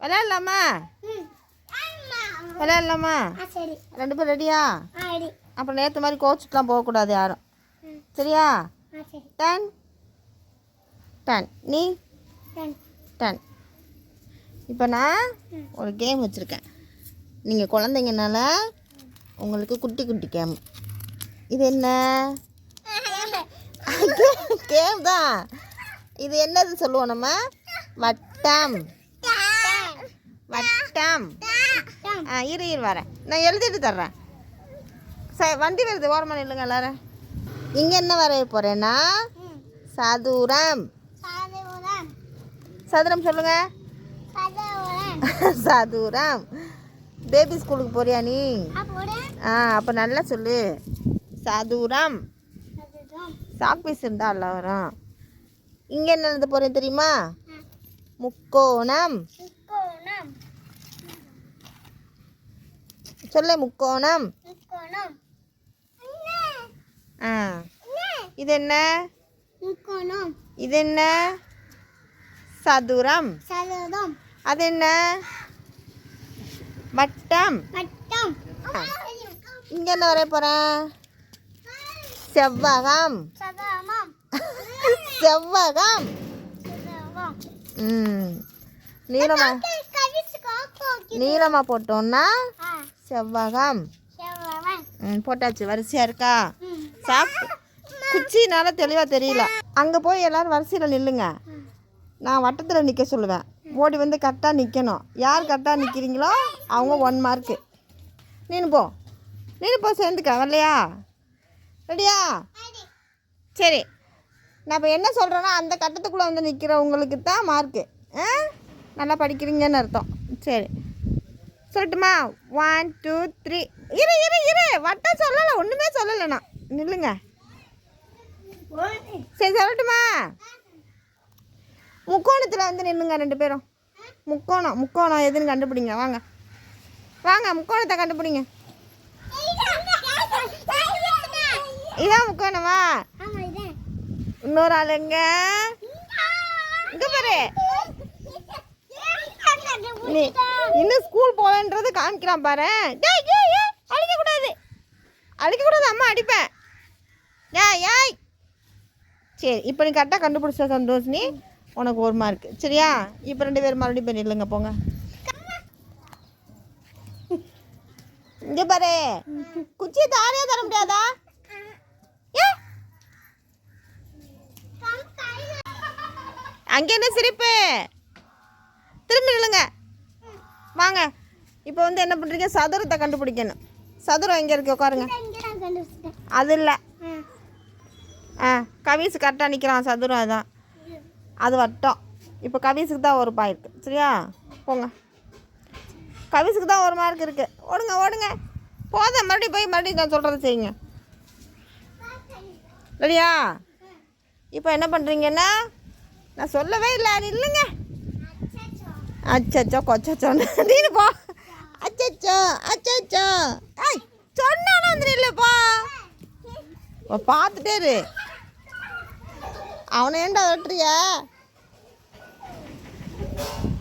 விளையாடலாமா? விளையாடலாமா? ரெண்டு பேரும் ரெடியா அப்புறம் நேற்று மாதிரி கோச்சுட்டுலாம் போகக்கூடாது யாரும். சரியா? டன் டன் நீ? டன் இப்போ நான் ஒரு கேம் வச்சுருக்கேன். நீங்கள் குழந்தைங்கனால உங்களுக்கு குட்டி குட்டி கேம் இது என்ன? கேம் தான். இது என்னது சொல்லுவோம் நம்ம? வட்டம். வட்டம் ஆ இரு இரு வரேன். நான் எழுதிட்டு தர்றேன். சரி வண்டி வருது ஓரமாக நில்லுங்க எல்லாரும். இங்கே என்ன வரைய போகிறேன்னா சதுரம். சதுரம். சொல்லுங்க. சதுரம். பேபி ஸ்கூலுக்கு போறியா நீ? ஆ அப்போ நல்லா சொல்லு. சதுரம். அதுதான் சாக் பீஸ் இருந்தால் அல்ல வரும். இங்கே என்ன எழுத போகிறேன் தெரியுமா? முக்கோணம். சொல்லு முக்கோணம். ஆ. இது என்ன? இது என்ன? சதுரம். சதுரம். அது என்ன? வட்டம். வட்டம். இங்கே என்ன வரைய போகிறேன் செவ்வகம். செவ்வகம். நீளமா நீளமா போட்டோம்னா செவ்வகம். ம் போட்டாச்சு. வரிசையா இருக்கா? சாப்பிட்டு குச்சினால தெளிவாக தெரியல. அங்கே போய் எல்லாரும் வரிசையில் நில்லுங்க. நான் வட்டத்தில் நிற்க சொல்லுவேன். ஓடி வந்து கரெக்டாக நிற்கணும் யார் கரெக்டாக நிற்கிறீங்களோ அவங்க ஒன் மார்க்கு நீனு போ. நீனு போ சேர்ந்துக்க. வரலையா? ரெடியா? சரி. நான் இப்போ என்ன சொல்கிறேன்னா அந்த கட்டத்துக்குள்ளே வந்து நிற்கிறவங்களுக்கு தான் மார்க்கு ஆ? நல்லா படிக்கிறீங்கன்னு அர்த்தம். சரி. சொல்லட்டுமா? ஒன் டூ த்ரீ இரு இரு இரு. வட்டம் சொல்லலை ஒன்றுமே சொல்லலை நான். நில்லுங்க. சரி சொல்லட்டுமா? முக்கோணத்தில் வந்து நில்லுங்க ரெண்டு பேரும். முக்கோணம் முக்கோணம் எதுன்னு கண்டுபிடிங்க. வாங்க. வாங்க முக்கோணத்தை கண்டுபிடிங்க. இதான் முக்கோணமா? இன்னொரு ஆளுங்க. இங்க பாரு. நீ இன்னும் ஸ்கூல் போகலன்றது காமிக்கிறான் பாரு. டேய் ஏய் ஏய் அழிக்க கூடாது அழிக்க கூடாது அம்மா அடிப்பேன். ஏய் ஏய். சரி இப்போ நீ கரெக்டாக கண்டுபிடிச்ச சந்தோஷ் நீ உனக்கு ஒரு மார்க் சரியா? இப்போ ரெண்டு பேரும் மறுபடியும் போய் நில்லுங்க போங்க. இங்க பாரு. குச்சியை தாரியா தர முடியாதா? ஏ அங்கே என்ன சிரிப்பு? திரும்பி நில்லுங்க. வாங்க. இப்போ வந்து என்ன பண்ணுறீங்க சதுரத்தை கண்டுபிடிக்கணும். சதுரம் எங்கே இருக்கு? உட்காருங்க. அது இல்லை. ஆ. கவிஸ் கரெக்டாக நிற்கிறான் சதுரம் அதான். அது வட்டம். இப்போ கவிஸுக்கு தான் ஒரு பாயிருக்கு சரியா? போங்க. கவிஸுக்கு தான் ஒரு மார்க் இருக்குது ஓடுங்க ஓடுங்க. போதும். மறுபடியும் போய் மறுபடியும் நான் சொல்கிறத செய்யுங்க. ரெடியா? இப்போ என்ன பண்ணுறீங்கன்னா நான் சொல்லவே இல்லை. நில்லுங்க. அச்சச்சோ கொச்சச்சோ நீனு போ அச்சச்சோ அச்சச்சோ. ஐய் சொன்னானா வந்து ஓ, பார்த்துட்டே இரு. அவனை ஏன்டா வெட்டுறிய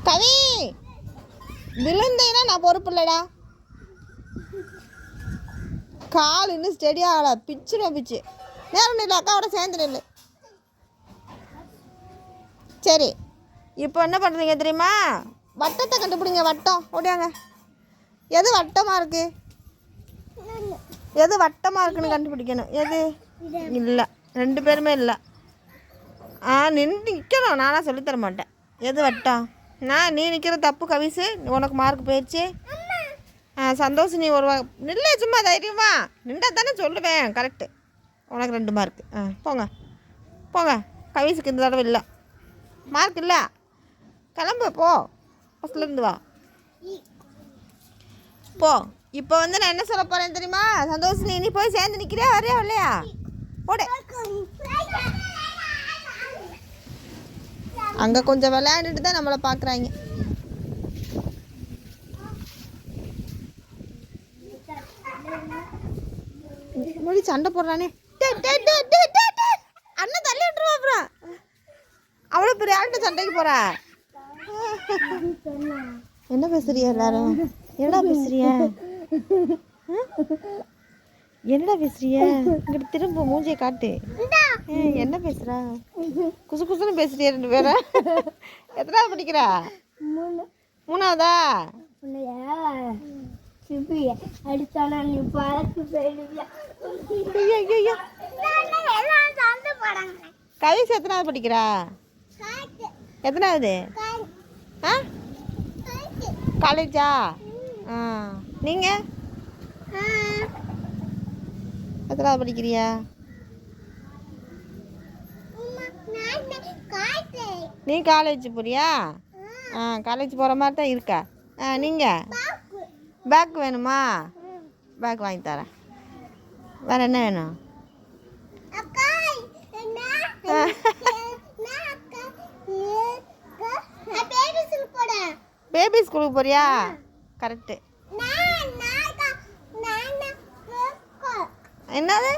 கவி விழுந்தேன்னா நான் பொறுப்பு இல்லைடா. கால் இன்னும் ஸ்டெடியாக ஆகல. பிச்சுடும் பிச்சு. நேரம் இல்லை அக்காவோட சேர்ந்து நில்லு. சரி. இப்போ என்ன பண்ணுறீங்க தெரியுமா? வட்டத்தை கண்டுபிடிங்க வட்டம். ஓடியாங்க. எது வட்டமாக இருக்குது எது வட்டமாக இருக்குன்னு கண்டுபிடிக்கணும். எது? இல்லை. ரெண்டு பேருமே இல்லை. ஆ நின்று நிற்கணும் நானாக சொல்லித்தர மாட்டேன். எது வட்டம்? நான் நீ நிற்கிற தப்பு கவிசு உனக்கு மார்க் போயிடுச்சு ஆ சந்தோஷ் நீ ஒரு வா- நில்ல சும்மா தைரியமா. நின்றா தானே சொல்லுவேன். கரெக்டு உனக்கு ரெண்டு மார்க் ஆ போங்க. போங்க. கவிசுக்கு இந்த தடவை இல்லை. மார்க் இல்லை. கிளம்பு போ. ஃபஸ்ட்லேருந்து வா. போ. இப்போ வந்து நான் என்ன சொல்ல போகிறேன் தெரியுமா? சந்தோஷ் நீ போய் சேர்ந்து நிற்கிறியா வரையா இல்லையா போடு. அங்கே கொஞ்சம் விளையாண்டுட்டு தான் நம்மளை பார்க்குறாங்க. மொழி சண்டை போடுறானே. அண்ணன் தள்ளி விட்டுருவா அப்புறம். அவ்வளோ பெரிய ஆள்கிட்ட சண்டைக்கு போகிறா என்ன பேசுறியா எல்லாரும்? என்னடா பேசுறிய? என்னடா பேசுறிய? இங்கிட்டு திரும்ப மூஞ்சியை காட்டு. என்ன பேசுறா? குசு குசுன்னு பேசுறியா ரெண்டு பேரும் எத்தனாவது படிக்கிறா? மூணு. மூணாவதா? அடிச்சானா நீ பறக்கு போயிடுவியா? ஐயோ கவிஸ் எத்தனாவது படிக்கிறா? எத்தனாவது? ஆ? காலேஜா? ஆ. நீங்கள் எத்தனாவது படிக்கிறியா? நீ காலேஜ் போறியா? ஆ காலேஜ் போகிற மாதிரி தான் இருக்கா. ஆ நீங்கள் பேக் வேணுமா? பேக் வாங்கி தரேன். வேறு என்ன வேணும்? பேபி ஸ்கூலுக்கு போறியா? கரெக்டு என்னது?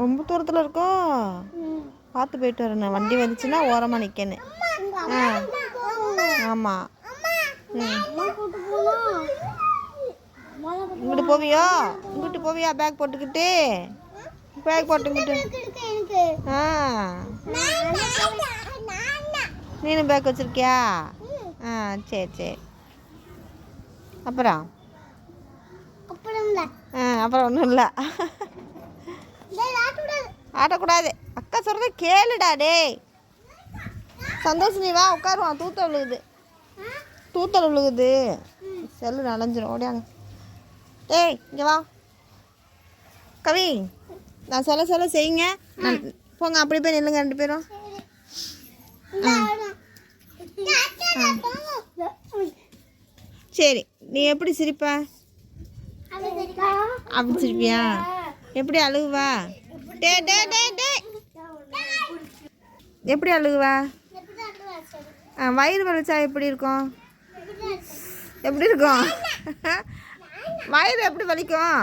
ரொம்ப தூரத்தில் இருக்கோம் பார்த்து போயிட்டு வரணும் வண்டி வந்துச்சுன்னா ஓரமாக நிற்கணும் ஆமாம் இங்கிட்டு போவியோ? இங்கிட்டு போவியா? பேக் போட்டுக்கிட்டு. பேக் எனக்கு ஆ. நீனும் பேக் வச்சிருக்கியா? ஆ சரி சரி. அப்புறம்? ஆ அப்புறம் ஒன்றும் இல்லை. ஆட்டக்கூடாது. அக்கா சொல்கிறத கேளுடா டேய். சந்தோஷம் நீ வா உட்காருவான் தூத்தல் விழுகுது. தூத்தல் விழுகுது. செல்லு நனைஞ்சிரும். ஓடியாங்க. ஏய் இங்கே வா. கவி. நான் சொல்ல சொல்ல செய்யுங்க. போங்க அப்படி போய் நில்லுங்க ரெண்டு பேரும். சரி நீ எப்படி சிரிப்ப? அப்படி சிரிப்பியா? எப்படி அழுகுவா? டே டே டே டே எப்படி அழுகுவா? ஆ, வயிறு வலிச்சா எப்படி இருக்கும்? எப்படி இருக்கும்? வயிறு எப்படி வலிக்கும்?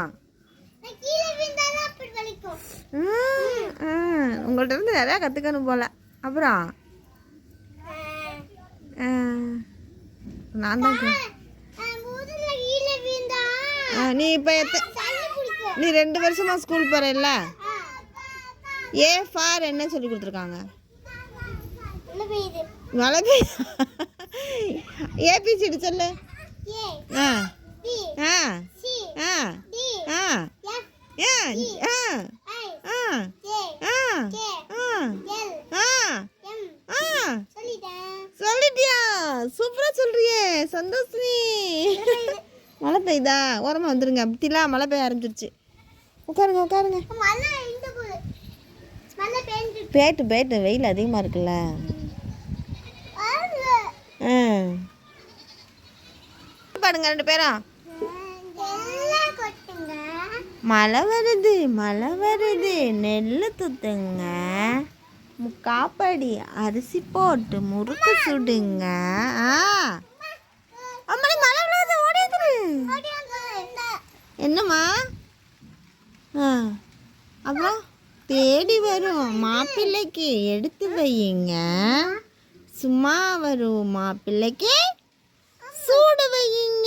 உங்கள்ட்ட இருந்து நிறையா கற்றுக்கணும் போல. அப்புறம்? நான் தான் நீ இப்போ எத்த நீ ரெண்டு வருஷமா ஸ்கூல் போகிறல்ல ஏ ஃபார் என்ன சொல்லி கொடுத்துருக்காங்க? மழை பெய்யுது. ஏபிசிடி சொல்லு. ஆ. ஆ. ஆ. ஆ ஆ ஆ ஆ ஆ ஆ ஆ சொல்லிட்டியா? சூப்பராக சொல்றியே சந்தோஷினி. மழை பெய்யுதா? ஓரமாக வந்துடுங்க அப்படிலாம் மழை பெய்ய ஆரம்பிச்சிருச்சு. உட்காருங்க உட்காருங்க. பேட்டு பேட்டு. வெயில் அதிகமாக இருக்குல்ல. பாடுங்க ரெண்டு பேரும் மழை வருது மழை வருது. நெல் துத்துங்க. முக்காப்படி அரிசி போட்டு முறுக்கு சுடுங்க. அம்மா மழை விழுது என்னம்மா? ஆ. அப்புறம் தேடி வரும் மாப்பிள்ளைக்கு எடுத்து வையுங்க. சும்மா வரும் மாப்பிள்ளைக்கு சூடு வையுங்க.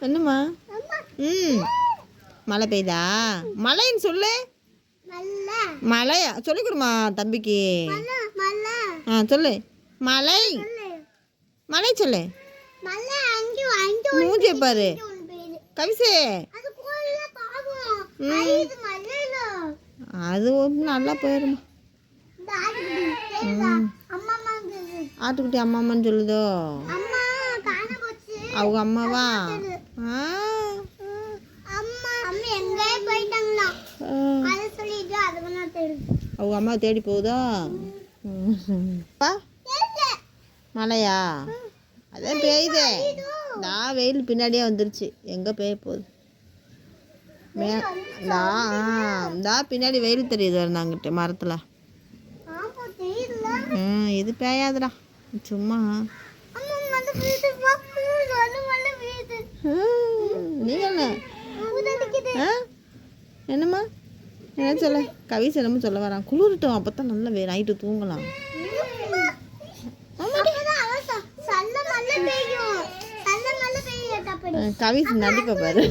என்னம்மா? ம். மழை பெய்யுதா மழைன்னு சொல்லு. மழையா? சொல்லி கொடுமா தம்பிக்கு. ஆ சொல்லு. மலை மலை சொல்லு. மூஞ்சிய பாரு கவிசே. அது நல்லா போயிருமா. ஆட்டுக்குட்டி அம்மா அம்மான்னு சொல்லுதோ? நான் தெரியும் அவங்க அம்மா தேடி போகுதா? மழையா? அதான் பெய்யுதே. நான் வெயில் பின்னாடியே வந்துருச்சு. எங்கே பெய்ய போகுது? மே தா தா பின்னாடி வெயில் தெரியுது இருந்தாங்கிட்ட மரத்தில். ம் இது பெய்யாதுடா. சும்மா. நீங்கள் என்ன? என்னம்மா? என்ன சொல்ல? கவி செல்லமும் சொல்ல வரான். குளிர்ட்டோம் அப்போ தான் நல்லா வே நைட்டு தூங்கலாம். கவி நடிப்பை பாரு.